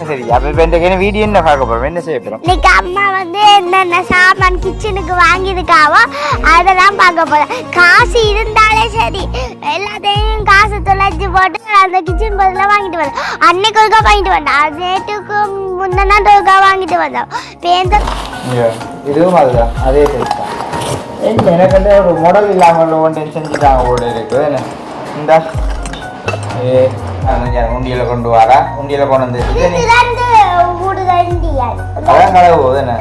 சரி அப்ப இப்ப இந்த வீடியோ என்ன பார்க்க போறோம்? என்ன செய்ய போறோம்? இன்னைக்கு அம்மா வந்து என்னென்ன சாமான் கிச்சனுக்கு வாங்கியிருக்காவோ அதெல்லாம் பார்க்க போறேன் காசு இருந்தாலே சரி. எல்லாத்தையும் காசு தொலைச்சு போட்டு அந்த கிச்சன் பொருளை வாங்கிட்டு வந்தேன் அன்னைக்கு ஒருக்கா வாங்கிட்டு வந்தேன் அது நேற்றுக்கு முந்தின ஒருக்கா வாங்கிட்டு வந்தோம். பேந்த இதுவும் அதுதான். அதே தான். என்ன எனக்கு வந்து ஒரு மாடல் இல்லாமல் ஒன்று செஞ்சுட்டாங்க போல இருக்குது இந்த. ஏ உண்டியில கொண்டு வரா உண்டியில கொண்டு வந்து அதான் கடவு போகுது என்ன?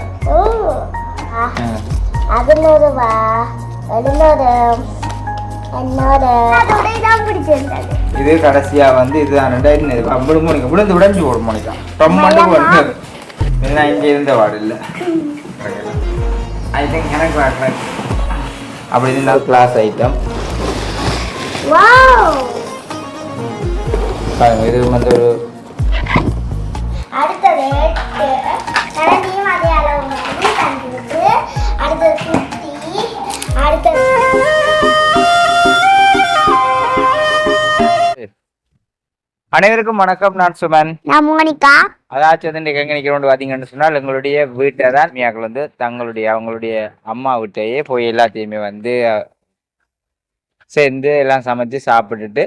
பிடிச்சிருந்தது. இது கடைசியா வந்து இதுதான் ரெண்டாயிரத்தி அவ்வளவு மணிக்கு விழுந்து உடைஞ்சு போடும் மணிக்கா ரொம்ப வருது என்ன இங்கே இருந்த வார்டு இல்லை. ஐ திங்க் எனக்கு அப்படி இருந்தால் கிளாஸ் ஐட்டம் வாவ் இது வந்து ஒரு அடுத்தது எட்டு கரண்டியும் அதே அளவு மாதிரி தந்துருக்கு அடுத்தது குட்டி அடுத்தது அனைவருக்கும் வணக்கம். நான் சுமன். நான் மோனிகா. அதாச்சும் வந்து இன்றைக்கு எங்கே நிற்கிறோம் பார்த்தீங்கன்னு சொன்னால் எங்களுடைய வீட்டை தான் மியாக்கள் வந்து தங்களுடைய அவங்களுடைய அம்மா வீட்டையே போய் எல்லாத்தையுமே வந்து சேர்ந்து எல்லாம் சமைச்சு சாப்பிட்டுட்டு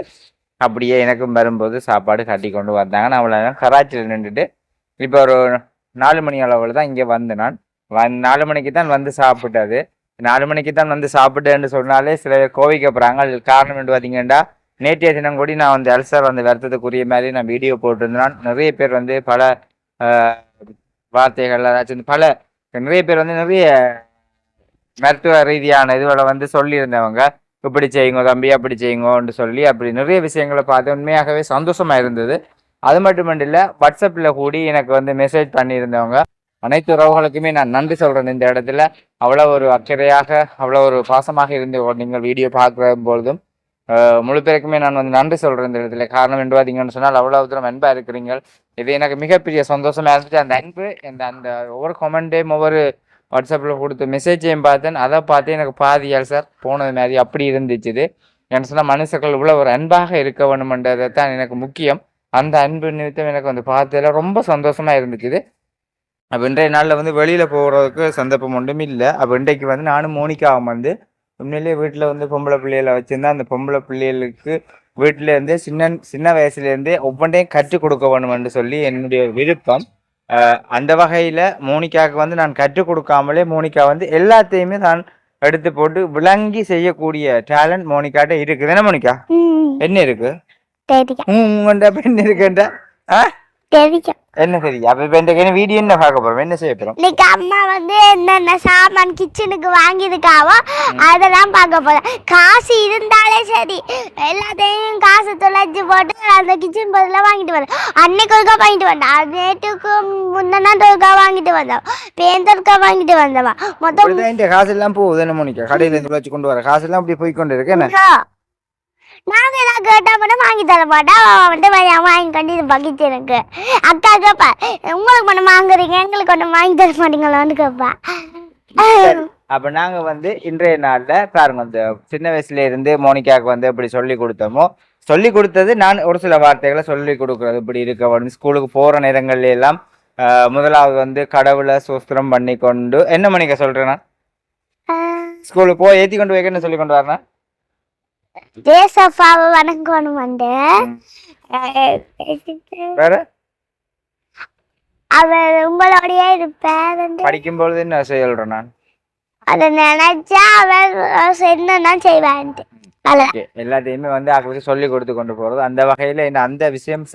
அப்படியே எனக்கும் வரும்போது சாப்பாடு கட்டி கொண்டு வந்தாங்க. நான் அவ்வளோ கராச்சியில் நின்றுட்டு இப்போ ஒரு நாலு மணி அளவில் தான் இங்கே வந்து நான். வந் நாலு மணிக்கு தான் வந்து சாப்பிட்டது. நாலு மணிக்கு தான் வந்து சாப்பிட்டேன்னு சொன்னாலே சில பேர் கோவிக்க போகிறாங்க அதில் காரணம் என்று பார்த்தீங்கன்னா நேற்றைய தினம் கூட நான் வந்து அல்சர் அந்த வருத்தத்துக்குரிய மாதிரி நான் வீடியோ போட்டிருந்தேன். நிறைய பேர் வந்து பல வார்த்தைகள் ஏதாச்சும் பல நிறைய பேர் வந்து நிறைய மருத்துவ ரீதியான இதுகளை வந்து சொல்லியிருந்தவங்க. இப்படி செய்யுங்க தம்பி அப்படி செய்யுங்கன்னு சொல்லி அப்படி நிறைய விஷயங்களை பார்த்து உண்மையாகவே சந்தோஷமா இருந்தது அது மட்டுமண்டில்ல வாட்ஸ்அப்பில் கூடி எனக்கு வந்து மெசேஜ் பண்ணியிருந்தவங்க அனைத்து உறவுகளுக்குமே நான் நன்றி சொல்கிறேன் இந்த இடத்துல. அவ்வளோ ஒரு அக்கறையாக அவ்வளோ ஒரு பாசமாக இருந்து நீங்கள் வீடியோ பார்க்குற பொழுதும் முழு பேருக்குமே நான் வந்து நன்றி சொல்கிறேன் இந்த இடத்துல. காரணம் என்றுவாதீங்கன்னு சொன்னால் அவ்வளோ தூரம் அன்பாக இருக்கிறீங்க இது எனக்கு மிகப்பெரிய சந்தோஷமாக இருந்துச்சு. அந்த அன்பு அந்த அந்த ஒவ்வொரு கமெண்ட்டையும் ஒவ்வொரு வாட்ஸ்அப்பில் கொடுத்த மெசேஜையும் பார்த்தேன். அதை பார்த்து எனக்கு பாதியால் சார் போனது மாதிரி அப்படி இருந்துச்சு என்ன சொன்னால் மனுஷர்கள் இவ்வளோ ஒரு அன்பாக இருக்க வேணுமென்றதை தான் எனக்கு முக்கியம். அந்த அன்பு நிமித்தம் எனக்கு வந்து பார்த்ததுல ரொம்ப சந்தோஷமாக இருந்துச்சுது. அப்போ இன்றைய நாளில் வந்து வெளியில் போகிறதுக்கு சந்தர்ப்பம் ஒன்றும் இல்லை. அப்போ இன்றைக்கு வந்து நானும் மோனிக்காவும் வந்து உண்மையிலேயே வீட்டில் வந்து பொம்பளை பிள்ளைகளை வச்சுருந்தா அந்த பொம்பளை பிள்ளைகளுக்கு வீட்டிலேருந்தே சின்ன சின்ன வயசுலேருந்தே ஒவ்வொன்றையும் கற்றுக் கொடுக்க வேணுமென்று சொல்லி என்னுடைய விருப்பம். அந்த வகையில் மோனிகாவுக்கு வந்து நான் கற்றுக் கொடுக்காமலே மோனிகா வந்து எல்லாத்தையுமே நான் எடுத்து போட்டு விளங்கி செய்யக்கூடிய டேலண்ட் மோனிகாட்ட இருக்குது. என்ன மோனிகா? என்ன இருக்கு? உங்கள்கிட்ட பெண் இருக்குன்ற? ஆ? தெரியும். என்ன சரி அப்போ இப்போ இந்த வீடியோ என்ன பார்க்க போகிறோம் என்ன செய்ய போகிறோம் இன்னைக்கு அம்மா வந்து என்னென்ன சாமான் கிச்சனுக்கு வாங்கியிருக்காவோ அதெல்லாம் பார்க்க போறேன் காசு இருந்தாலே சரி. எல்லாத்தையும் காசு தொலைச்சு போட்டு அந்த கிச்சன் பொருளை வாங்கிட்டு வந்தேன் அன்னைக்கு ஒருக்கா வாங்கிட்டு வந்தேன் அது நேற்றுக்கு முந்தின ஒருக்கா வாங்கிட்டு வந்தோம். பேந்தொருக்கா வாங்கிட்டு வந்தவா மொத்தம் இந்த காசு எல்லாம் போகுது. என்ன மோனிகா? கடையில இருந்து வச்சு கொண்டு வர காசு எல்லாம் அப்படி போய் கொண்டு இருக்கு. என்ன? மூணு. நாங்க ஏதாவது கேட்டா மட்டும் வாங்கி தர மாட்டா. வந்து வாங்கி கொண்டு இது பகிச்சு எனக்கு. அக்கா கேப்பா உங்களுக்கு மட்டும் வாங்குறீங்க? எங்களுக்கு ஒன்றும் வாங்கி தர மாட்டீங்களான்னு கேப்பா. அப்ப நாங்க வந்து இன்றைய நாள்ல பாருங்க இந்த சின்ன வயசுல இருந்து மோனிகாவுக்கு வந்து எப்படி சொல்லி கொடுத்தோமோ சொல்லி கொடுத்தது நான் ஒரு சில வார்த்தைகளை சொல்லி கொடுக்கறது. இப்படி இருக்க வேணும் ஸ்கூலுக்கு போற நேரங்கள்ல எல்லாம் முதலாவது வந்து கடவுளை சுஸ்திரம் பண்ணி கொண்டு என்ன மணிக்க சொல்றேன் நான் ஸ்கூலுக்கு போய் ஏத்தி கொண்டு வைக்கணும்னு சொல்லி கொண்டு வரேன் ஜேசப்பாவை வணங்கணும் வந்து வேற? அவர் உங்களோடயே இருப்பார் என்று படிக்கும்பொழுது என்ன சொல்றேன் நான்? அதை நினைச்சா அவர் என்னதான் செய்வான்ட்டு எல்லாத்தையுமே வந்து அவங்களுக்கு சொல்லி கொடுத்து கொண்டு போறது. அந்த வகையில அந்த விஷயம்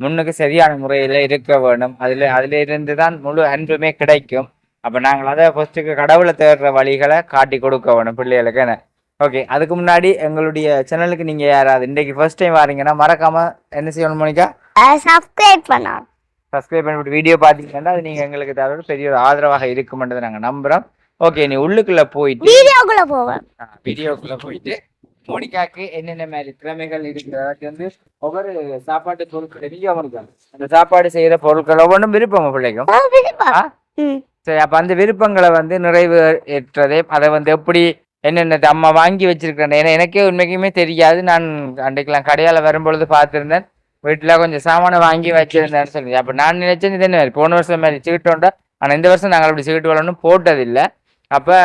முன்னுக்கு சரியான முறையில இருக்க வேணும். அதுல அதுல இருந்து தான் முழு அன்புமே கிடைக்கும். அப்ப நாங்கள் அதை ஃபர்ஸ்ட்டுக்கு கடவுளை தேடுற வழிகளை காட்டி கொடுக்க வேணும் பிள்ளைகளுக்கு என்ன? ஓகே அதுக்கு முன்னாடி எங்களுடைய சேனலுக்கு நீங்க யாராவது இன்றைக்கு ஃபர்ஸ்ட் டைம் வாரீங்கன்னா மறக்காம என்ன செய்யணும் மோனிகா? சப்ஸ்கிரைப் பண்ணோம் சப்ஸ்கிரைப் பண்ணிவிட்டு வீடியோ பார்த்தீங்கன்னா அது நீங்க எங்களுக்கு தர பெரிய ஒரு ஆதரவாக இருக்குமென்றதை நாங்க நம்புறோம். ஓகே நீ உள்ளுக்குள்ள போயிட்டு வீடியோக்குள்ள போவேன். வீடியோக்குள்ள போயிட்டு மோனிகாக்கு என்னென்ன மாதிரி திறமைகள் இருக்குது? அதாச்சும் வந்து ஒவ்வொரு சாப்பாட்டு பொருட்கள் நீங்க அவனுக்கு. அந்த சாப்பாடு செய்யற பொருட்கள் ஒவ்வொன்றும் விருப்பம் பிள்ளைக்கும். சரி அப்ப அந்த விருப்பங்களை வந்து நிறைவேற்றதே அதை வந்து எப்படி என்னென்ன அம்மா வாங்கி வச்சிருக்கிறேன் ஏன்னா எனக்கே உண்மைக்குமே தெரியாது. நான் அன்றைக்கெல்லாம் கடையால் வரும்பொழுது பார்த்துருந்தேன். வீட்டில் கொஞ்சம் சாமானை வாங்கி வச்சிருந்தேன்னு சொல்லி. அப்போ நான் நினைச்சேன் இது என்ன மாதிரி? போன வருஷம் மாதிரி சீட்டோண்டா ஆனால் இந்த வருஷம் நாங்கள் அப்படி சீட்டு வளர்ணும் போட்டதில்லை. அப்போ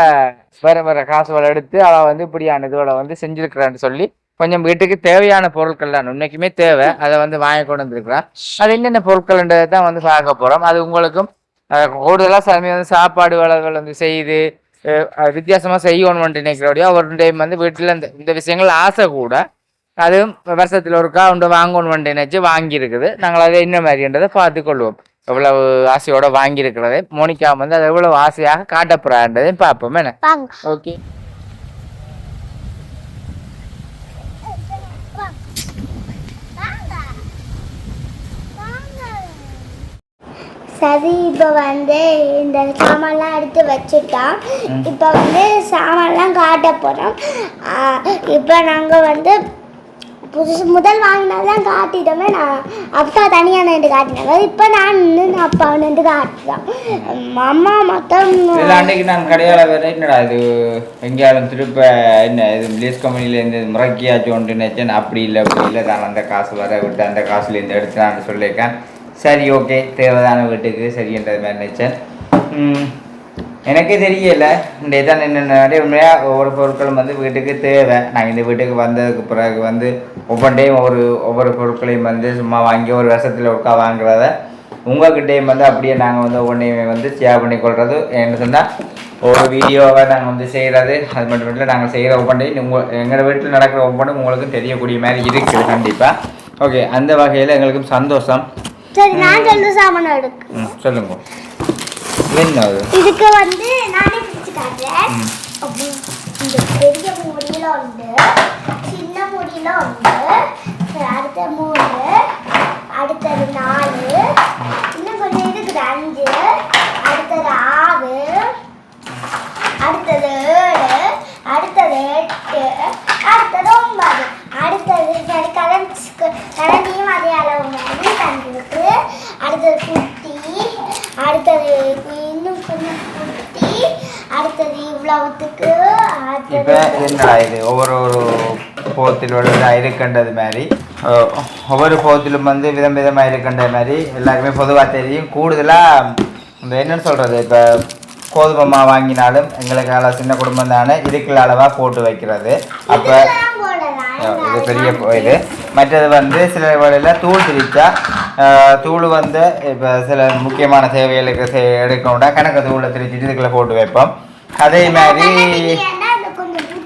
வேற வேற காசுகளை எடுத்து அவள் வந்து இப்படியான இதுகளை வந்து செஞ்சுருக்கிறான்னு சொல்லி கொஞ்சம் வீட்டுக்கு தேவையான பொருட்கள் தான். உண்மைக்குமே தேவை. அதை வந்து வாங்கி கொண்டு வந்திருக்கிறா. அது என்னென்ன பொருட்கள்ன்றதை தான் வந்து பார்க்க போகிறோம் அது உங்களுக்கும் கூடுதலாக சமயம் வந்து சாப்பாடு வளர்கள் வந்து செய்து அஹ் அஹ் வித்தியாசமா செய்யணும்னு நினைக்கிறோடைய ஒரு டைம் வந்து வீட்டில் இந்த இந்த விஷயங்கள் ஆசை கூட அதுவும் வருஷத்தில் ஒருக்கா உண்டு வாங்கணும் நினைச்சு வாங்கியிருக்குது நாங்கள் அதை என்ன மாதிரின்றதை பார்த்து கொள்வோம் எவ்வளவு ஆசையோட வாங்கியிருக்கிறதை மோனிகா வந்து அதை எவ்வளவு ஆசையாக காட்டப்படுறான்றதையும் பார்ப்போம் என்ன ஓகே சரி இப்போ வந்து இந்த சாமான்லாம் எடுத்து வச்சுட்டோம். இப்போ வந்து சாமான்லாம் காட்ட போகிறோம் இப்போ நாங்கள் வந்து புதுசு முதல் வாங்கினதான் காட்டிட்டோமே. நான் அப்பா தனியாக நின்று காட்டினாங்க. இப்போ நான் நின்று அப்பா நின்று காட்டுறோம். அம்மா மொத்தம் அன்றைக்கு நான் கடையால் வேற என்னடா இது? எங்கேயாலும் திருப்ப என்ன இது லேஸ் கம்பெனிலேருந்து முறக்கியாச்சு ஒன்று நினைச்சேன். அப்படி இல்லை அப்படி இல்லை. நான் அந்த காசு வர விட்டு அந்த காசுலேருந்து எடுத்து நான் சொல்லியிருக்கேன். சரி ஓகே தேவைதான வீட்டுக்கு சரின்றது மாதிரி நினச்சேன். எனக்கே தெரியல. இந்த இதான் என்னென்ன உண்மையாக ஒவ்வொரு பொருட்களும் வந்து வீட்டுக்கு தேவை. நாங்கள் இந்த வீட்டுக்கு வந்ததுக்கு பிறகு வந்து ஒவ்வொரு டைம் ஒவ்வொரு ஒவ்வொரு பொருட்களையும் வந்து சும்மா வாங்கி ஒரு வருஷத்தில் ஒருக்கா வாங்குறத உங்கள்கிட்டையும் வந்து அப்படியே நாங்கள் வந்து ஒவ்வொன்றையுமே வந்து ஷேர் பண்ணி கொள்வது என்ன சொன்னால் ஒரு வீடியோவை நாங்கள் வந்து செய்கிறது அது மட்டும் இல்லை நாங்கள் செய்கிற ஒவ்வொன்றையும் உங்கள் எங்கள் வீட்டில் நடக்கிற ஒவ்வொன்றும் உங்களுக்கும் தெரியக்கூடிய மாதிரி இருக்குது கண்டிப்பாக ஓகே அந்த வகையில் எங்களுக்கும் சந்தோஷம். சரி நான் சொல்ற சாமான் எடுக்கு. ம் சொல்லுங்க. என்ன அது? இதுக்கு வந்து நானே பிடிச்சு காட்டுறேன் இந்த பெரிய முடியில உண்டு சின்ன முடியில உண்டு. அடுத்த மூணு அடுத்தது நாலு இன்னும் கொஞ்சம் இருக்குது அஞ்சு அடுத்தது ஆறு அடுத்தது ஏழு அடுத்தது எட்டு அடுத்தது ஒன்பது அடுத்தது சரி கரண்ட் கரண்டியும் அதே அளவு மாதிரி தந்துருக்கு அடுத்தது குட்டி அடுத்தது இன்னும் கொஞ்சம் குட்டி அடுத்தது இவ்வளவுத்துக்கு இப்போ அடுத்தது என்னடா இது ஒவ்வொரு ஒரு போத்தில் உள்ள இருக்கின்றது மாதிரி ஒவ்வொரு போத்திலும் வந்து விதம் விதமாக இருக்கின்ற மாதிரி எல்லாருக்குமே பொதுவாக தெரியும். கூடுதலாக இந்த என்னன்னு சொல்கிறது இப்போ கோதுமை மாவு வாங்கினாலும் எங்களுக்கு அளவு சின்ன குடும்பம் தானே இருக்கிற அளவாக போட்டு வைக்கிறது. அப்போ இது பெரிய இது. மற்றது வந்து சில வேளையில் தூள் திரிச்சா தூள் வந்து இப்போ சில முக்கியமான தேவைகளுக்கு எடுக்கணும்னா கணக்கு தூளை திரிச்சிட்டு இதுக்குள்ளே போட்டு வைப்போம். அதே மாதிரி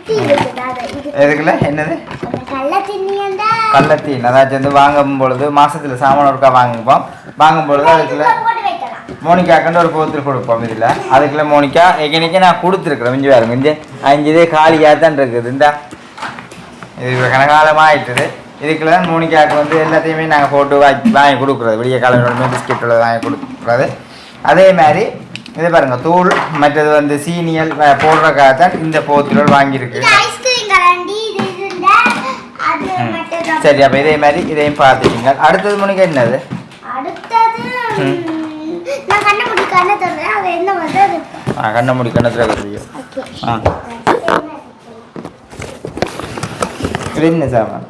எதுக்குள்ள என்னது? கள்ளத்தீன். அதாச்சும் வந்து வாங்கும் பொழுது மாசத்துல சாமான் ஒருக்கா வாங்குவோம். வாங்கும் பொழுது அதுக்குள்ள மோனிகாக்குன்னு ஒரு போத்தில் கொடுப்போம் இதில். அதுக்குள்ள மோனிகா எங்கனைக்கு நான் கொடுத்துருக்குறேன் இஞ்சி பாருங்க இஞ்சி அஞ்சு இதே காலியாக தான் இருக்குது. இந்த. இது கனகாலமாக ஆயிட்டுது இதுக்குள்ள தான் மோனிகாவுக்கு வந்து எல்லாத்தையுமே நாங்கள் போட்டு வாங்கி வாங்கி கொடுக்குறது. விடிய காலமே பிஸ்கெட் உள்ள வாங்கி கொடுக்குறது. அதே மாதிரி இது பாருங்க தூள் மற்றது வந்து சீனியல் அஹ், போடுறதுக்காக தான் இந்த போத்தில் வாங்கியிருக்கு. சரி அப்போ இதே மாதிரி இதையும் பார்த்துக்கிங்க. அடுத்தது மோனிகா என்னது? ஆ கண்ணை மூடி கண்ணத்தில் ஓகே. ஆ. இது என்ன சாமான்?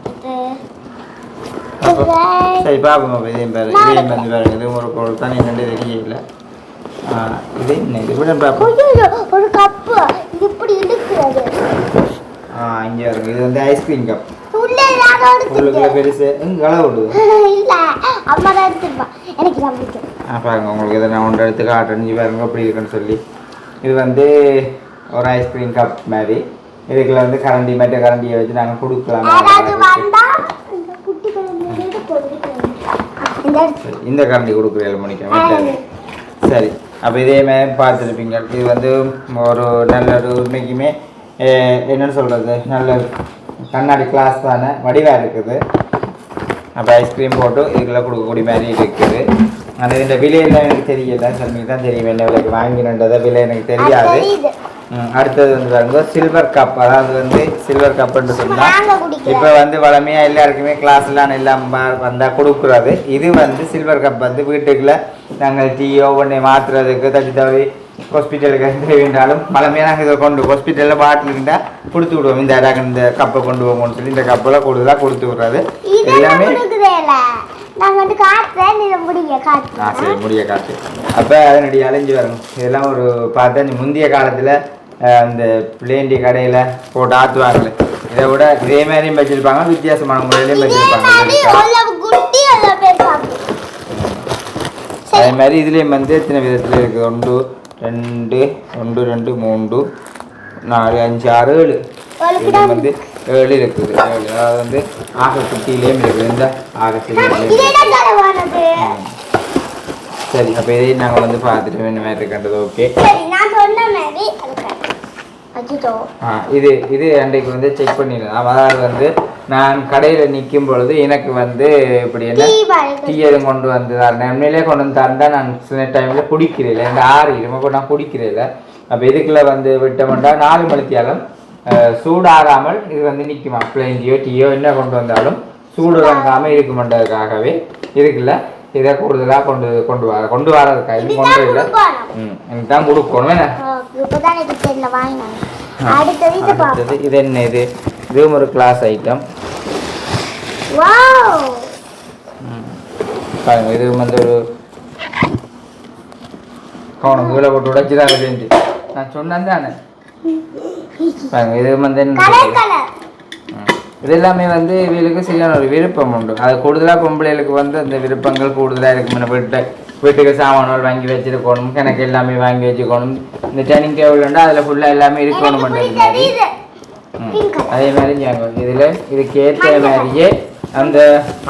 சரி பாப்போம் அப்போ இதையும் பாரு இதையும் வந்து பாருங்க. இது ஒரு பொருள் தான் என்னண்டு தெரியல இது என்ன இது பார்ப்போம் ஒரு கப்பு இது இப்படி இழுக்கிறது ஆ இங்கே இருக்கு இது வந்து ஐஸ்கிரீம் கப் உள்ளுக்குள்ள பெருசு எங்க விடுது இல்ல அம்மா தான் எடுத்துருப்பா எனக்கு தான் பிடிக்கும் ஆ பாருங்க உங்களுக்கு இதை நான் ஒன்று எடுத்து காட்டுறேன் இங்க பாருங்க எப்படி இருக்குன்னு சொல்லி இது வந்து ஒரு ஐஸ்கிரீம் கப் மாதிரி இதுக்குள்ள வந்து கரண்டி மற்ற கரண்டியை வச்சு நாங்கள் கொடுக்கலாம் இந்த கரண்டி கொடுக்குறேன் மணிக்கு சரி அப்போ இதே மாதிரி பார்த்துருப்பீங்க. இது வந்து ஒரு நல்ல ஒரு உண்மைக்குமே என்னென்னு சொல்கிறது நல்ல கண்ணாடி கிளாஸ் தானே வடிவாக இருக்குது. அப்போ ஐஸ்கிரீம் போட்டு இதுக்குள்ளே கொடுக்கக்கூடிய மாதிரி இருக்குது. ஆனால் இந்த விலை எல்லாம் எனக்கு தெரியல. சன்மைக்கு தான் தெரியும். என்ன விலைக்கு வாங்கினன்றதை விலை எனக்கு தெரியாது. அடுத்தது வந்து பாருங்க சில்வர் கப் அதாவது வந்து சில்வர் கப்புன்னு சொன்னால் இப்போ வந்து வளமையாக எல்லாருக்குமே கிளாஸ்லாம் எல்லாம் ப- வந்தா கொடுக்குறது இது வந்து சில்வர் கப் வந்து வீட்டுக்குள்ள நாங்கள் டீயோ ஒன்று மாற்றுறதுக்கு தச்சு தவி ஹாஸ்பிட்டலுக்கு எந்த வேண்டாலும் பழமையாக நாங்கள் இதை கொண்டு ஹாஸ்பிட்டலில் பாட்டில் இருந்தால் கொடுத்து விடுவோம். இந்த இந்த கப்பை கொண்டு போங்கன்னு சொல்லி இந்த கப்பெல்லாம் கூடுதலாக கொடுத்து விடுறது. எல்லாமே முடிய காட்டு அப்போ அதனுடைய அலைஞ்சு வரணும். இதெல்லாம் ஒரு பார்த்தா முந்தைய காலத்தில் அந்த பிளேண்டி கடையில் போட்டு ஆற்றுவாங்கல்ல இதை விட இதே மாதிரியும் வச்சுருப்பாங்க வித்தியாசமான முறையிலையும் இதே வச்சுருப்பாங்க. அதே மாதிரி இதுலேயும் வந்து எத்தனை விதத்தில் இருக்குது ஒன்று ரெண்டு ஒன்று ரெண்டு மூன்று நாலு அஞ்சு ஆறு ஏழு. இதுல வந்து ஏழு இருக்குது. ஏழு அதாவது வந்து ஆக குட்டியிலையும் இருக்குது இந்த ஆக இதே சரி அப்போ இதையும் நாங்கள் வந்து பார்த்துட்டு வேணும் மாதிரி இருக்கின்றது ஓகே இது இது அன்றைக்கு வந்து செக் பண்ணிடலாம் அதாவது வந்து நான் கடையில் நிற்கும் பொழுது எனக்கு வந்து இப்படி என்ன? டீ எதுவும் கொண்டு வந்து தரேன். உண்மையிலே கொண்டு வந்து தரேன்டா நான் சில டைமில் குடிக்கிறேன். இந்த ஆறு இரும நான் குடிக்கிறேன் அப்போ இதுக்குள்ள வந்து விட்டோம்னா நாலு மணித்தியாலும் சூடாகாமல் இது வந்து நிற்குமா பிளேண்டியோ டீயோ என்ன கொண்டு வந்தாலும் சூடு வாங்காமல் இருக்குமன்றதுக்காகவே இதுக்குள்ள இதை கூடுதலாக கொண்டு கொண்டு வர கொண்டு வரதுக்காக இது கொண்டு இல்லை ம் எனக்கு தான் கொடுக்கணும் என்ன? அடுத்தது இதை என்ன இது? இதுவும் ஒரு கிளாஸ் ஐட்டம் பாருங்க இது வந்து ஒரு கவனம் கீழே போட்டு உடைச்சு தான் நான் சொன்னேன் தானே? பாருங்க இது வந்து என்ன கலர் சொல்றது? கலர் ம். இது எல்லாமே வந்து இவங்களுக்கு சரியான ஒரு விருப்பம் உண்டு. அது கூடுதலாக பொம்பளைகளுக்கு வந்து அந்த விருப்பங்கள் கூடுதலாக இருக்கும் வீட்டு வீட்டுக்கு சாமான்கள் வாங்கி வச்சிருக்கணும் எனக்கு எல்லாமே வாங்கி வச்சுக்கணும். இந்த டைனிங் டேபிள் உண்டு அதில் ஃபுல்லாக எல்லாமே இருக்கணும் பண்ணுறது மாதிரி அதே மாதிரி ஞாபகம் இதில் இதுக்கு ஏற்ற மாதிரியே அந்த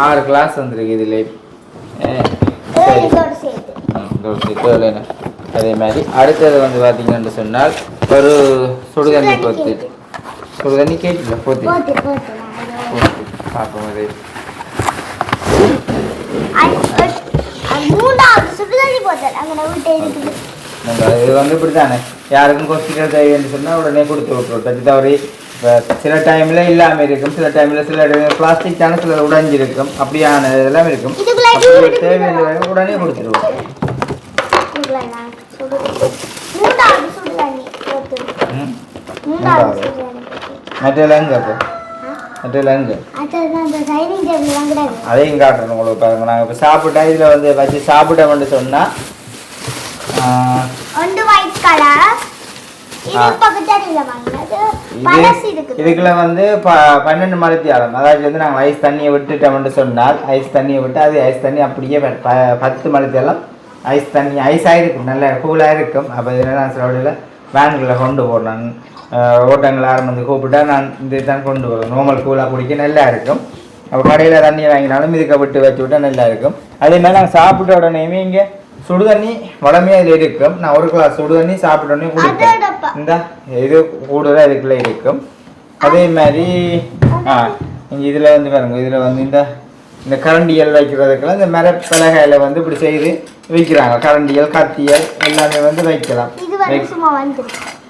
ஆறு கிளாஸ் வந்துருக்கு இதில்? அதே மாதிரி அடுத்தது வந்து பார்த்தீங்கன்னு சொன்னால் ஒரு சுடுதண்ணி போத்து போத்தி போட்டு போட்டு நான் இதோட- பார்ப்போம் அது- இது வந்து இப்படி தானே யாருக்கும் ஹாஸ்பிட்டல் தேவைன்னு சொன்னால் உடனே கொடுத்து விட்ருவோம் தச்சு தவறி சில டைமில் இல்லாமல் இருக்கும் சில டைமில் சில பிளாஸ்டிக் தானே சில உடைஞ்சிருக்கும் அப்படியான இதெல்லாம் இருக்கும் தேவையான உடனே கொடுத்துருவோம் மூணாவது சுடுதண்ணி போட்டு ம் மூணாவது மூணாவது. சுடுதண்ணி போட்டு மற்றெல்லாம் எங்கே வாங்குறாங்க. அதையும் காட்டுறோம் உங்களுக்கு பாருங்க. நாங்கள் இப்போ சாப்பிட்டா இதில் வந்து வச்சு சாப்பிட்டோம்னு சொன்னால் ஒன்று ஒயிட் கலர் இருக்குது. இதுக்குள்ள வந்து பன்னெண்டு மணித்தியாலம் அதாவது வந்து நாங்கள் ஐஸ் தண்ணியை விட்டுட்டோம்னு சொன்னால் ஐஸ் தண்ணியை விட்டு அது ஐஸ் தண்ணி அப்படியே பத்து மணித்தியாலம் ஐஸ் தண்ணி ஐஸாக இருக்கும் நல்ல கூலாக இருக்கும். அப்போ இதில் நான் சில வழியில் வேன்களில் கொண்டு போடுறேன் ஓட்டங்கள் யாரும் வந்து கூப்பிட்டா நான் இது தான் கொண்டு போகிறேன் நார்மல் கூலாக குடிக்க நல்லா இருக்கும் அப்போ கடையில் தண்ணி வாங்கினாலும் இதுக்கு விட்டு வச்சு விட்டா நல்லா இருக்கும் அதே மாதிரி நாங்கள் சாப்பிட்ட உடனேயுமே இங்கே சுடுதண்ணி வளமையாக இதில் இருக்கும் நான் ஒரு கிளாஸ் சுடுதண்ணி சாப்பிட்ட உடனே குடிப்பேன். இந்த இது கூடுதலாக இதுக்குள்ள இருக்கும் அதே மாதிரி ஆ இங்கே இதில் வந்து பாருங்க இதில் வந்து இந்த இந்த கரண்டியல் வைக்கிறதுக்கெல்லாம் இந்த மரப்பலகையில் வந்து இப்படி செய்து வைக்கிறாங்க கரண்டியல் கத்தியல் எல்லாமே வந்து வைக்கலாம்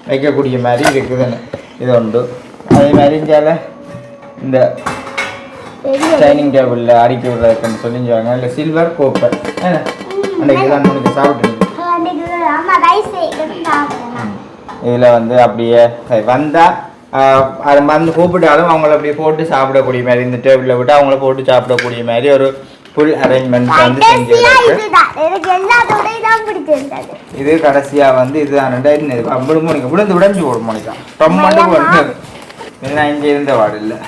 வைக்கக்கூடிய மாதிரி இருக்குதுன்னு. இது உண்டு. அதே மாதிரி இந்தியாவில் இந்த டைனிங் டேபிளில் அடுக்கி விடுறதுக்குன்னு சொல்லிஞ்சாங்க இல்லை சில்வர் கோப்பர் அன்றைக்கு தான் முன்னுக்கு சாப்பிட்டு அன்னைக்கு ஆமா ரைஸ் சாப்பிடலாம் இதில் வந்து அப்படியே வந்தால் அது வந்து கூப்பிட்டாலும் அவங்கள அப்படியே போட்டு சாப்பிடக்கூடிய மாதிரி இந்த டேபிளில் விட்டு அவங்கள போட்டு சாப்பிடக்கூடிய மாதிரி ஒரு ஃபுல் அரேஞ்ச்மெண்ட் வந்து செஞ்சு கடைசியா இருக்கு இதுதான். எனக்கு எல்லாத்தோட இதான் பிடிச்சிருந்தது. இது கடைசியாக வந்து இதுதான் ரெண்டாயிரத்தி இது ஐம்பது மணிக்கு விழுந்து விடைஞ்சு ஒரு மணிக்கு ரொம்ப மட்டும் வந்து நான் இங்கே இருந்த வார்டு இல்லை.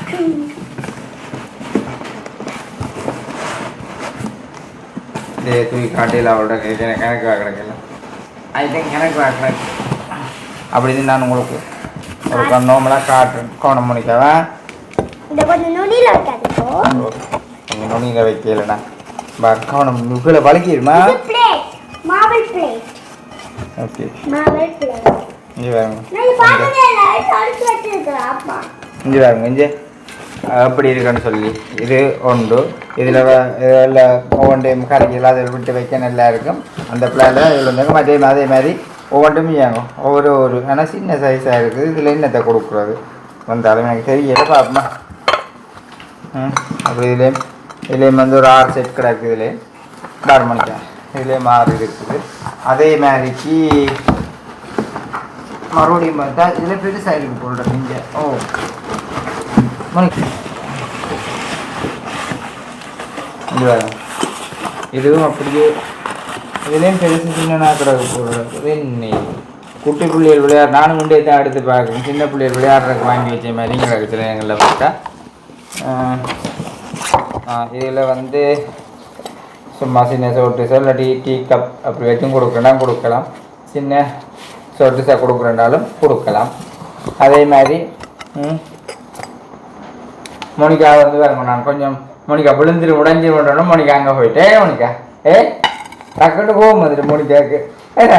இதே தூக்கி காட்டையில் அவரோட இது எனக்கு கணக்கு வாக்கிடக்கல ஐ திங்க் எனக்கு வாக்கினேன் அப்படின்னு நான் உங்களுக்கு ஒரு நோமலாக காட்டுறேன். கோணம் மணிக்காவா இந்த கொஞ்சம் நுனியில நீங்கள் நுனியில் வைக்கலண்ணா கவனம் மார்பிள் பிளேட் ஓகே இங்கே வாங்க இங்கே பாருங்க இங்கே. அப்படி இருக்குன்னு சொல்லி. இது உண்டு இதில் இதில் ஒவ்வொன்றையும் கரைக்கலாம் அதில் விட்டு வைக்க நல்லா இருக்கும். அந்த பிளானில் இதில் வந்து அதே அதே மாதிரி ஒவ்வொன்றும் இயங்கும். ஒவ்வொரு ஒரு. ஆனால் சின்ன சைஸாக இருக்குது. இதில் என்னத்தை கொடுக்குறது? வந்தாலும் எனக்கு தெரியல பார்ப்போமா ம் அப்படி இதுலேயும் இதுலேயும் வந்து ஒரு ஆறு செட் கிடக்கு இதில். ஆறு இதுலேயும் ஆறு இருக்குது. அதே மாதிரிக்கு மறுபடியும் பார்த்தா இதில் பெருசாக இருக்கு போடுற இங்கே. ஓ. மணிக்கு. இதுவும் அப்படியே இதுலேயும் பெருசு சின்ன கிடக்கு போடுறது. என்ன குட்டி பிள்ளைகள் விளையாடு. நானும் கொண்டே தான் எடுத்து பார்க்குறேன். சின்ன பிள்ளைகள் விளையாடுறதுக்கு வாங்கி வச்ச மாதிரி கிடக்குதுல எங்களை எங்களில் பார்த்தா. இதில் வந்து சும்மா சின்ன சோட்டு இல்லாட்டி டீ கப் அப்படி வச்சும் கொடுக்கலாம் கொடுக்கலாம். சின்ன சொட்டு கொடுக்குறனாலும் கொடுக்கலாம். அதே மாதிரி மோனிகா வந்து வரணும் நான் கொஞ்சம் மோனிகா விழுந்துரு உடஞ்சி விடணும் மோனிகா அங்கே போயிட்டு ஏ மோனிகா ஏ டக்குன்னு கோவம் வந்துட்டு மோனிகாவுக்கு. என்ன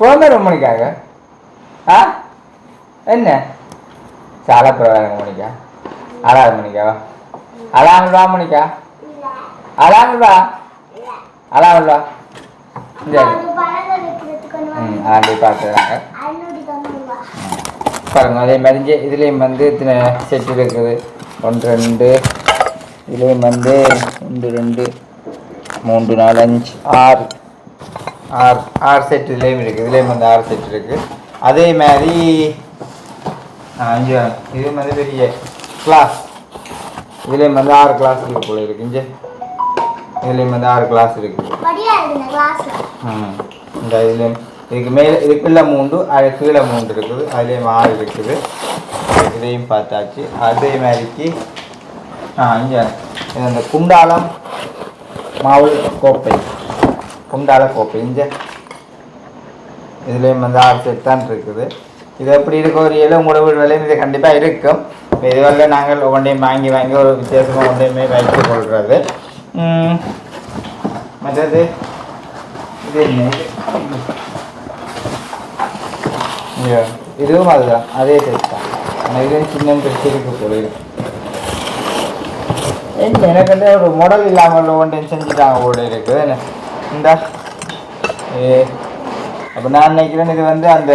கோவம் மோனிகாவுக்கு? ஆ என்ன? சால பிரவாங்க மோனிகா ஆறாவது மணிக்காவா அழாமல் வா மோனிகா அழாமல்? வா. அழாமல் வா. ஆண்டி பார்த்துறாங்க பாருங்க அதே மாதிரி இதுலேயும் வந்து இத்தனை செட் இருக்குது. ஒன்று ரெண்டு. இதுலேயும் வந்து ஒன்று ரெண்டு மூன்று நாலு அஞ்சு ஆறு. ஆறு ஆறு செட் இதுலேயும் இருக்குது இதுலேயும் வந்து ஆறு செட் இருக்குது அதே மாதிரி அஞ்சு. இது வந்து பெரிய கிளாஸ் இதுலேயும் வந்து ஆறு கிளாஸ் இருக்கு போல இருக்கு. இங்கே. இதுலேயும் வந்து ஆறு கிளாஸ் இருக்குது ம். இந்த இதுலேயும் இதுக்கு மேலே இதுக்குள்ள மூண்டு அது கீழே மூண்டு இருக்குது. அதுலேயும் ஆறு இருக்குது. இதையும் பார்த்தாச்சு. அதே மாதிரிக்கு ஆ இங்கே. இது அந்த குண்டாலம் மாவுள் கோப்பை. குண்டால கோப்பை. இங்கே. இதுலேயும் வந்து ஆறு செட் தான் இருக்குது. இது எப்படி இருக்க ஒரு ஏழு உங்களோட வீடு விலையும் இது கண்டிப்பாக இருக்கும். இதுவரை நாங்கள் ஒவ்வொன்றையும் வாங்கி வாங்கி ஒரு வித்தியாசமாக ஒன்றையுமே வைத்து கொள்வது. மற்றது இது என்ன? இதுவும் அதுதான். அதே டேஸ்ட் தான். ஆனால் இதுவும் சின்ன பெருசு இருக்கு போல இருக்கு. என்ன? எனக்கு வந்து ஒரு மாடல் இல்லாமல் ஒன்றையும் செஞ்சுட்டாங்க போல இருக்குது என்ன? இந்த. அப்போ நான் நினைக்கிறேன் இது வந்து அந்த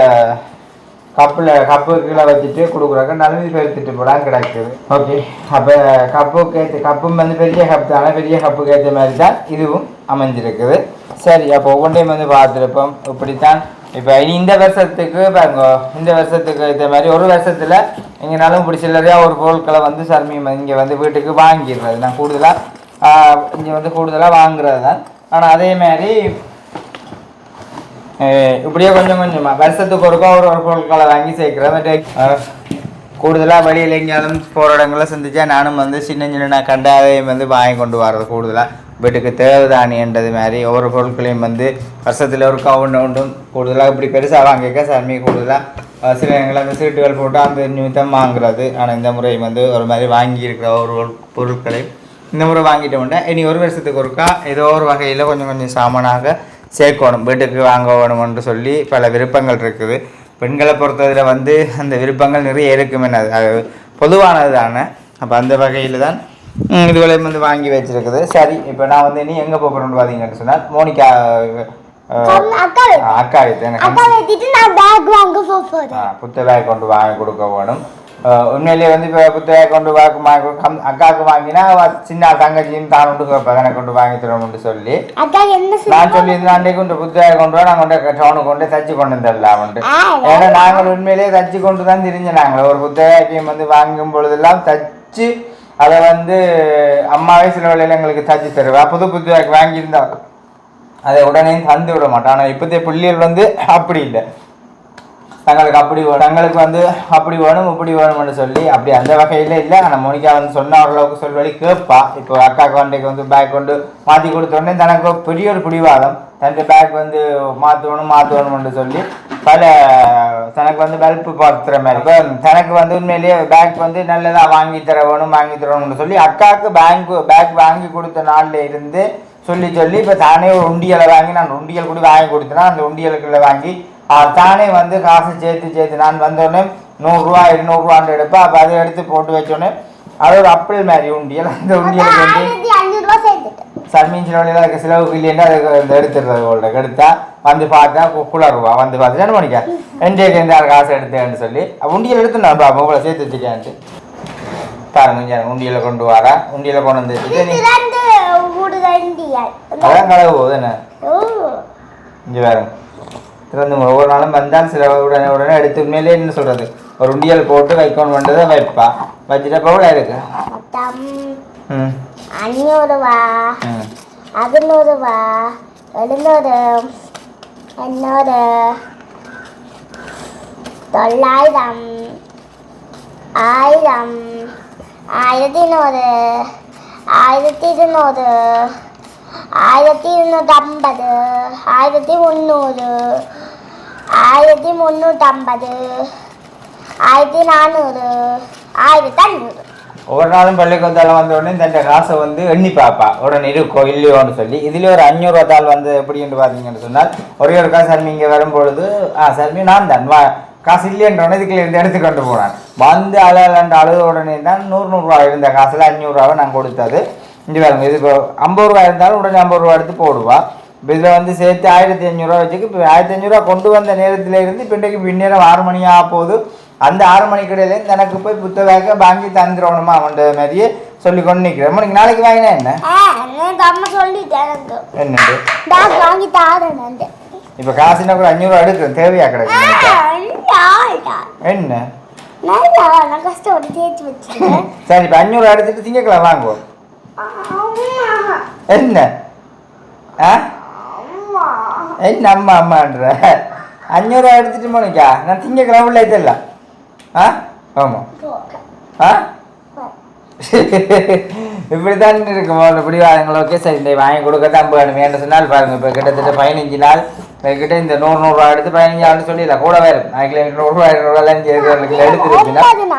கப்பில் கப்பு கீழே வச்சுட்டு கொடுக்குறாங்க நலுவி பெருத்துட்டு போலாம் கிடக்குது. ஓகே அப்போ கப்புக்கு ஏற்ற கப்பும் வந்து பெரிய கப் தானே பெரிய கப்புக்கு ஏற்ற மாதிரி தான் இதுவும் அமைஞ்சிருக்குது. சரி அப்போ ஒவ்வொன்றையும் வந்து பார்த்துருப்போம். இப்படித்தான். இப்போ இனி இந்த வருஷத்துக்கு பாருங்க இந்த வருஷத்துக்கு ஏற்ற மாதிரி ஒரு வருஷத்தில் எங்கனாலும் இப்படி ஒரு பொருட்களை வந்து சர்மி இங்கே வந்து வீட்டுக்கு வாங்கிடுறது நான் கூடுதலாக இங்கே வந்து கூடுதலாக வாங்குறது தான். ஆனால் அதே மாதிரி இப்படியே கொஞ்சம் கொஞ்சமாக வருஷத்துக்கு ஒருக்கா ஒரு ஒரு பொருட்களை வாங்கி சேர்க்குறேன். மாதிரி கூடுதலாக வெளியில் எங்கேயாலும் போகிற இடங்களில் சந்திச்சா நானும் வந்து சின்ன சின்ன கண்டாதையும் வந்து வாங்கி கொண்டு வர்றது கூடுதலாக வீட்டுக்கு தேவதானின்றது மாதிரி ஒவ்வொரு பொருட்களையும் வந்து வருஷத்தில் ஒரு கவுண்ட் ஒன்றும் கூடுதலாக இப்படி பெருசாக வாங்கிக்க சர்மி கூடுதலாக சில இடங்களில் அந்த சீட்டுகள் போட்டு அந்த நிமித்தம் வாங்குறது. ஆனால் இந்த முறை வந்து ஒரு மாதிரி வாங்கி இருக்கிற ஒரு ஒரு பொருட்களை இந்த முறை வாங்கிட்டோம்னா இனி ஒரு வருஷத்துக்கு ஒருக்கா ஏதோ ஒரு வகையில் கொஞ்சம் கொஞ்சம் சாமானாக சேர்க்கணும் வீட்டுக்கு வாங்க வேணும்னு சொல்லி பல விருப்பங்கள் இருக்குது. பெண்களை பொறுத்ததில் வந்து அந்த விருப்பங்கள் நிறைய இருக்கும் என்ன அது பொதுவானது தானே அப்போ அந்த வகையில் தான் ம், இதுகளையும் வந்து வாங்கி வச்சிருக்குது. சரி இப்போ நான் வந்து இனி எங்கே போகிறோம்னு பார்த்தீங்கன்னு சொன்னால் மோனிகா அக்கா இது எனக்கு நான் பேக் கொண்டு வாங்கி கொடுக்க வேணும். உண்மையிலேயே வந்து இப்போ புத்தக கொண்டு வாக்கு கம் அக்காவுக்கு வாங்கினா சின்ன தங்கச்சியும் தான் உண்டு கேட்பா எனக்கு கொண்டு வாங்கி தரணும்னு சொல்லி நான் சொல்லியிருந்தேன் அன்றைக்கு கொண்டு புத்தகம் கொண்டு வா நான் கொண்டு டவுனுக்கு கொண்டு தச்சு கொண்டு வந்துடலாம்ட்டு ஆ, ஏன்னா நாங்கள் உண்மையிலேயே தச்சு கொண்டு தான் தெரிஞ்ச நாங்கள் ஒரு புத்தகம் வந்து வாங்கும் பொழுதெல்லாம் தச்சு அதை வந்து அம்மாவே சில வேளையில எங்களுக்கு தச்சு தருவா புது புத்தகம் வாங்கியிருந்தா அதை உடனே தந்து விட மாட்டான் ஆனால் இப்போதைய பிள்ளைகள் வந்து அப்படி இல்லை தங்களுக்கு அப்படி வேணும் தங்களுக்கு வந்து அப்படி வேணும் இப்படி வேணும்னு சொல்லி அப்படி அந்த வகையில் இல்லை. ஆனால் மோனிகா வந்து சொன்ன ஓரளவுக்கு சொல்வழி கேட்பா. இப்போ அக்கா குழந்தைக்கு வந்து பேக் கொண்டு மாற்றி கொடுத்தோடனே தனக்கு பெரிய ஒரு பிடிவாதம். தனக்கு பேக் வந்து மாற்றணும் மாற்றணும்னு சொல்லி பல தனக்கு வந்து வெல்ப்பு பார்த்துற மாதிரி இப்போ தனக்கு வந்து உண்மையிலேயே பேக் வந்து நல்லதாக வாங்கி தர வேணும் வாங்கி தரணும்னு சொல்லி அக்காவுக்கு பேங்க் பேக் வாங்கி கொடுத்த நாளில் இருந்து சொல்லி சொல்லி இப்போ தானே ஒரு உண்டியலை வாங்கி நான் உண்டியல் கூட வாங்கி கொடுத்தேன்னா அந்த உண்டியலுக்குள்ளே வாங்கி தானே வந்து காசு சேர்த்து சேர்த்து நான் வந்தோடனே நூறுரூவா இருநூறுவான்னு எடுப்பேன். அப்போ அதை எடுத்து போட்டு வச்சோடனே அது ஒரு அப்பிள் மாதிரி உண்டியல் அந்த உண்டியலுக்கு வந்து சர்மீன் அதுக்கு செலவுக்கு இல்லைன்னா அதுக்கு இந்த எடுத்துடுறது உங்களுக்கு எடுத்தா வந்து பார்த்தா குளருவா வந்து பார்த்து என்ன பண்ணிக்க என்கிட்ட இருந்து யார் காசு எடுத்தேன்னு சொல்லி உண்டியல் எடுத்து நான் பாப்பா உங்களை சேர்த்து வச்சுக்கேன்ட்டு பாருங்க உண்டியலை கொண்டு வரா? உண்டியலை கொண்டு வந்து வச்சுட்டு அதான் கலவு போகுது என்ன? இங்கே பாருங்க திறந்து ஒவ்வொரு நாளும் வந்தால் சில உடனே உடனே எடுத்து உண்மையிலே என்ன சொல்றது ஒரு உண்டியல் போட்டு வைக்கணும் பண்ணுறதை வைப்பா வச்சுட்டு எவ்வளோ இருக்கு மொத்தம் ம் அஞ்சூறு ரூபா ம் அறுநூறு ரூபா எழுநூறு எண்ணூறு தொள்ளாயிரம் ஆயிரம் ஆயிரத்தி நூறு ஆயிரத்தி இருநூறு ஆயிரத்தி இருநூற்றம்பது ஆயிரத்தி முந்நூறு ஆயிரத்தி முந்நூற்றம்பது ஆயிரத்தி நானூறு ஆயிரத்தி ஐநூறு ஒரு நாளும் பள்ளிக்கூடத்தால் வந்த உடனே இந்த காசை வந்து எண்ணி பார்ப்பா உடனே இருக்கோ இல்லையோன்னு சொல்லி இதுல ஒரு அஞ்சூறுவா தாள் வந்து எப்படின்னு பார்த்தீங்கன்னு சொன்னால் ஒரே ஒரு காசு சர்மி இங்கே வரும்பொழுது ஆ சர்மி நான் தான் வா காசு இல்லைன்றோன்னே இதுக்குள்ள இருந்து எடுத்து கொண்டு போனான் வந்து அழகாண்டு அழுத உடனே தான் நூறு நூறுரூவா இருந்த காசில் அஞ்சூறுரூவாவை நான் கொடுத்தது இங்கே பாருங்க இது ஐம்பது ரூபா இருந்தாலும் உடனே ஐம்பது ரூபா எடுத்து போடுவா இப்போ இதில் வந்து சேர்த்து ஆயிரத்தி அஞ்சூறுரூவா வச்சுக்கு இப்போ ஆயிரத்தி அஞ்சூறுரூவா கொண்டு வந்த நேரத்தில் இருந்து இப்போ இன்றைக்கு பின்னேரம் ஆறு மணி ஆக போகுது. அந்த ஆறு மணிக்கு இடையிலேருந்து எனக்கு போய் புத்தகம் வாங்கி தந்துடணுமா அவன்ட மாதிரியே சொல்லி கொண்டு நிற்கிறேன் உனக்கு நாளைக்கு வாங்கினா என்ன? தாரேன் இப்போ காசுனா கூட அஞ்சூறுவா எடுக்கிறேன் தேவையா எனக்கு. என்ன? சரி இப்போ அஞ்சூறுவா எடுத்துட்டு திங்கக்கிழமை வாங்குவோம் என்ன? ஆ? என்ன அம்மா அம்மான்ற. அஞ்சூறுவா எடுத்துட்டு போனிக்கா நான் திங்கக்கிழமை உள்ள தெரியல ஆ? ஆமாம் ஆ? இருக்கும் இப்படி வாங்க ஓகே சரி இந்த வாங்கி கொடுக்க தான் வேணும் வேண்டு சொன்னால் பாருங்க. இப்போ கிட்டத்தட்ட பதினஞ்சு நாள் என்கிட்ட இந்த நூறு நூறுரூவா எடுத்து பதினஞ்சு சொல்லி சொல்லிடலாம் கூட வரும் அதுக்குள்ள நூறுரூவா இருநூறுவா அஞ்சு ரொம்ப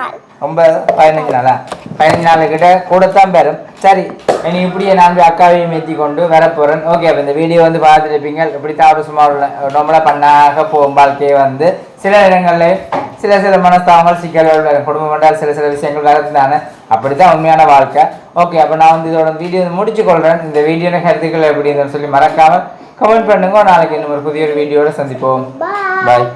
ஒன்பது பதினஞ்சு நாளா? பதினஞ்சு நாள் கிட்ட கூடத்தான் பெறும். சரி இனி இப்படியே நான் அக்காவையும் ஏற்றி கொண்டு வரப்போகிறேன் ஓகே அப்போ இந்த வீடியோ வந்து பார்த்துருப்பீங்க. இப்படி தான் சும்மா உள்ள நம்மளா பண்ணாக போகும் வாழ்க்கையை வந்து சில இடங்களில் சில சில மனஸ்தாபங்கள் சிக்கல்கள் வரும் குடும்பம் என்றால் சில சில விஷயங்கள் வரதுதானே அப்படித்தான் உண்மையான வாழ்க்கை. ஓகே அப்போ நான் வந்து இதோட வீடியோ முடிச்சு கொள்கிறேன் இந்த வீடியோட கருத்துக்கள் எப்படின்னு சொல்லி மறக்காமல் கமெண்ட் பண்ணுங்க. நாளைக்கு இன்னும் ஒரு புதிய ஒரு வீடியோட சந்திப்போம். பாய் பாய்